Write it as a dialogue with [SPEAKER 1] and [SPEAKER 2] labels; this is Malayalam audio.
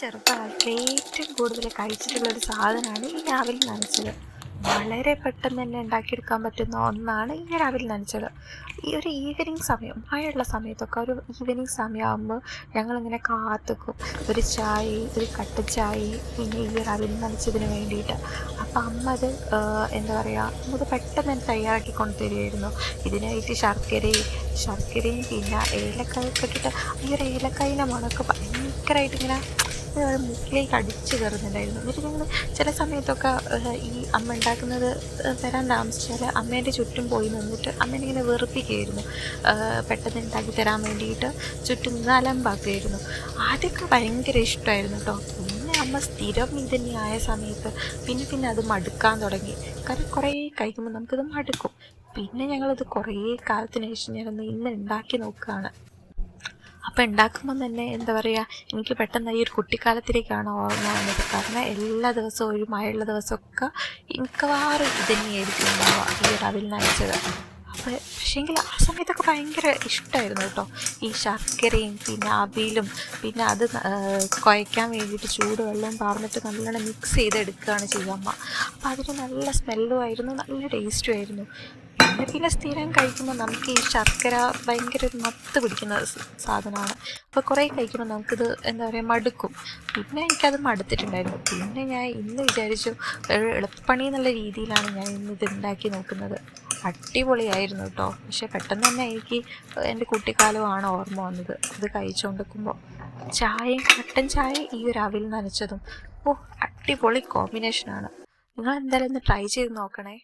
[SPEAKER 1] ചെറുപ്പകാലത്ത് ഏറ്റവും കൂടുതൽ കഴിച്ചിട്ടുള്ളൊരു സാധനമാണ് ഈ രാവിലെ നനച്ചത്. വളരെ പെട്ടെന്ന് തന്നെ ഉണ്ടാക്കിയെടുക്കാൻ പറ്റുന്ന ഒന്നാണ് ഈ രാവിലെ നനച്ചത്. ഈ ഒരു ഈവനിങ് സമയം മഴയുള്ള സമയത്തൊക്കെ ഒരു ഈവനിങ് സമയമാകുമ്പോൾ ഞങ്ങളിങ്ങനെ കാത്തുക്കും. ഒരു ചായ ഒരു കട്ട ചായ പിന്നെ ഈ രാവിലെ നനച്ചതിന് വേണ്ടിയിട്ട്. അപ്പം അമ്മ അത് എന്താ പറയുക നമുക്ക് പെട്ടെന്ന് തന്നെ തയ്യാറാക്കി കൊണ്ടുതരുമായിരുന്നു ഇതിനായിട്ട് ശർക്കരയും ശർക്കരയും പിന്നെ ഏലക്കായൊക്കെ ഇട്ടിട്ട് ഈ ഒരു ഏലക്കായിന്റെ മണമൊക്കെ ഭയങ്കരമായിട്ട് ഇങ്ങനെ എന്താ മുക്കിലേക്ക് അടിച്ചു കയറുന്നുണ്ടായിരുന്നു. എന്നിട്ട് ഞങ്ങൾ ചില സമയത്തൊക്കെ ഈ അമ്മ ഉണ്ടാക്കുന്നത് തരാൻ താമസിച്ചാൽ അമ്മേന്റെ ചുറ്റും പോയി നിന്നിട്ട് അമ്മേനെ വെറുപ്പിക്കുകയായിരുന്നു. പെട്ടെന്ന് ഉണ്ടാക്കി തരാൻ വേണ്ടിയിട്ട് ചുറ്റും നിന്ന് അലമ്പാക്കുമായിരുന്നു ആദ്യമൊക്കെ ഭയങ്കര ഇഷ്ടമായിരുന്നു കേട്ടോ. പിന്നെ അമ്മ സ്ഥിരം ഇതന്നെ ആയ സമയത്ത് പിന്നെ പിന്നെ അത് മടുക്കാൻ തുടങ്ങി. കാരണം കുറേ കഴിക്കുമ്പോൾ നമുക്കിത് മടുക്കും. പിന്നെ ഞങ്ങളിത് കുറേ കാലത്തിന് ശേഷം ഞാനൊന്ന് ഇന്ന് ഉണ്ടാക്കി നോക്കുകയാണ്. അപ്പം ഉണ്ടാക്കുമ്പം തന്നെ എന്താ പറയുക എനിക്ക് പെട്ടെന്ന് ഈ ഒരു കുട്ടിക്കാലത്തിലേക്കാണ് ഓർമ്മ വന്നത്. കാരണം എല്ലാ ദിവസവും ഒരു മഴയുള്ള ദിവസമൊക്കെ മിക്കവാറും ഇത് തന്നെയായിരിക്കും ഉണ്ടാവുക ഈ ഒരു അവിൽ നനച്ചത് അപ്പോൾ പക്ഷേങ്കിൽ ആ സമയത്തൊക്കെ ഭയങ്കര ഇഷ്ടമായിരുന്നു കേട്ടോ. ഈ ശർക്കരയും പിന്നെ അവിലും പിന്നെ അത് കുഴയ്ക്കാൻ വേണ്ടിയിട്ട് ചൂടുവെള്ളവും പാർന്നിട്ട് നല്ലോണം മിക്സ് ചെയ്തെടുക്കുകയാണ് ചെയ്യാമ്മ അപ്പോൾ അതിന് നല്ല സ്മെല്ലും ആയിരുന്നു നല്ല ടേസ്റ്റും ആയിരുന്നു. പിന്നെ പിന്നെ സ്ഥിരം കഴിക്കുമ്പോൾ നമുക്ക് ഈ ശർക്കര ഭയങ്കര ഒരു മത്ത് പിടിക്കുന്ന സാധനമാണ്. അപ്പോൾ കുറേ കഴിക്കുമ്പോൾ നമുക്കിത് എന്താ പറയുക മടുക്കും. പിന്നെ എനിക്കത് മടുത്തിട്ടുണ്ടായിരുന്നു. പിന്നെ ഞാൻ ഇന്ന് വിചാരിച്ചു എളുപ്പണി എന്നുള്ള രീതിയിലാണ് ഞാൻ ഇന്ന് ഇത് ഉണ്ടാക്കി നോക്കുന്നത്. അടിപൊളിയായിരുന്നു കേട്ടോ പക്ഷെ പെട്ടെന്ന് തന്നെ എനിക്ക് എന്റെ കുട്ടിക്കാലമാണ് ഓർമ്മ വന്നത്. അത് കഴിച്ചുകൊണ്ടിരിക്കുമ്പോൾ ചായയും കട്ടൻ ചായ ഈ ഒരു അവിൽ നനച്ചതും. ഓ അടിപൊളി കോമ്പിനേഷനാണ്. നിങ്ങൾ എന്തായാലും ഒന്ന് ട്രൈ ചെയ്ത് നോക്കണേ.